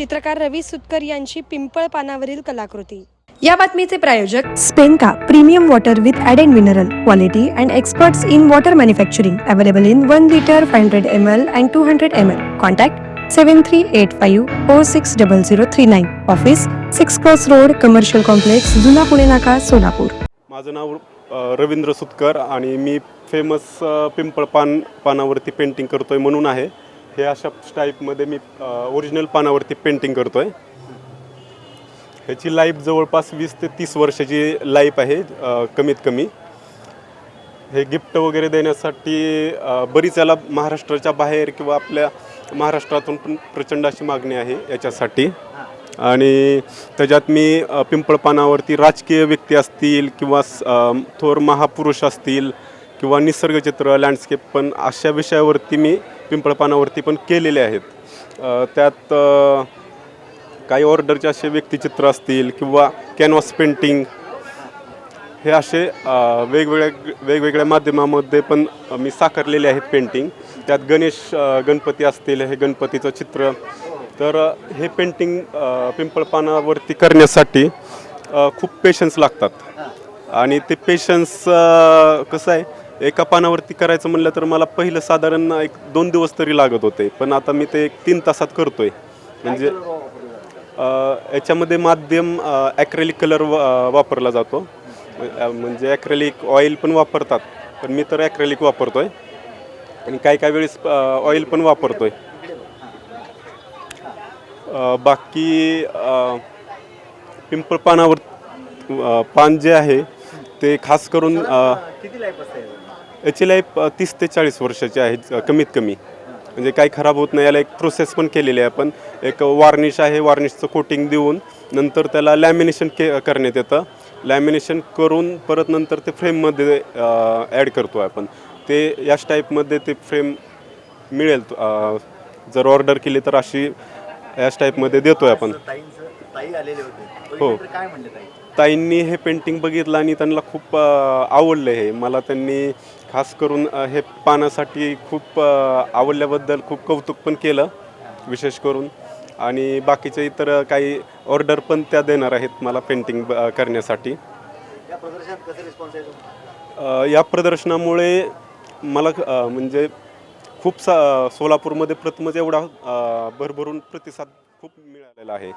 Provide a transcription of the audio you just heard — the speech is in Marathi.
चित्रकार रवी सुतकर यांची पिंपळ पानावरील कलाकृती. या बातमीचे प्रायोजक स्पेनका premium water with added mineral quality and experts in water manufacturing available in one litre five hundred M L and two hundred M L. Contact seven three eight five four six double zero three nine. Office six cross road commercial complex जुना पुणे नाका सोलापूर. माझं नाव रवींद्र सुतकर आणि मी फेमस पिंपळ पान पानावरती पेंटिंग करतोय म्हणून आहे. हे अशा टाईपमध्ये मी ओरिजिनल पानावरती पेंटिंग करतो आहे ह्याची लाईफ जवळपास वीस ते तीस वर्षाची लाईफ आहे कमीत कमी. हे गिफ्ट वगैरे देण्यासाठी बरीच याला महाराष्ट्राच्या बाहेर किंवा आपल्या महाराष्ट्रातून पण प्रचंड अशी मागणी आहे याच्यासाठी. आणि त्याच्यात मी पिंपळपानावरती राजकीय व्यक्ती असतील किंवा थोर महापुरुष असतील किंवा निसर्गचित्र लँडस्केप पण अशा विषयावरती मी पिंपळपानावरती पण केलेले आहेत. त्यात काही ऑर्डरचे असे व्यक्तिचित्र असतील किंवा कॅनव्हास पेंटिंग हे असे वेगवेगळ्या वेगवेगळ्या माध्यमामध्ये पण मी साकारलेले आहेत पेंटिंग त्यात गणेश गणपती असतील हे गणपतीचं चित्र. तर हे पेंटिंग पिंपळपानावरती करण्यासाठी खूप पेशन्स लागतात. आणि ते पेशन्स कसं आहे एका पानावरती करायचं म्हणलं तर मला पहिलं साधारण एक दोन दिवस तरी लागत होते. पण आता मी ते एक तीन तासात करतोय. म्हणजे याच्यामध्ये माध्यम ॲक्रेलिक कलर वापरला जातो. म्हणजे ॲक्रेलिक ऑइल पण वापरतात. पण मी तर ॲक्रेलिक वापरतोय. आणि काही काही वेळेस ऑइल पण वापरतोय. आहे बाकी पिंपळ पानावर पान जे आहे ते खास करून अ, याची लाईफ तीस ते चाळीस वर्षाची आहे कमीत कमी. म्हणजे काही खराब होत नाही याला एक प्रोसेस पण केलेली आहे आपण. एक वार्निश आहे वार्निशचं कोटिंग देऊन नंतर त्याला लॅमिनेशन के करण्यात येतं. लॅमिनेशन करून परत नंतर ते फ्रेममध्ये ॲड करतो आपण. ते याच टाईपमध्ये ते फ्रेम मिळेल जर ऑर्डर केली तर अशी याच टाईपमध्ये देतो आहे आपण. हो. ताईंनी हे पेंटिंग बघितलं आणि त्यांना खूप आवडलं हे. मला त्यांनी खास करून हे पानासाठी खूप आवडल्याबद्दल खूप कौतुक पण केलं विशेष करून. आणि बाकीचे इतर काही ऑर्डर पण त्या देणार आहेत मला पेंटिंग करण्यासाठी. या प्रदर्शनामुळे मला म्हणजे खूप सा सोलापूरमध्ये प्रथमच एवढा भरभरून प्रतिसाद खूप मिळालेला आहे.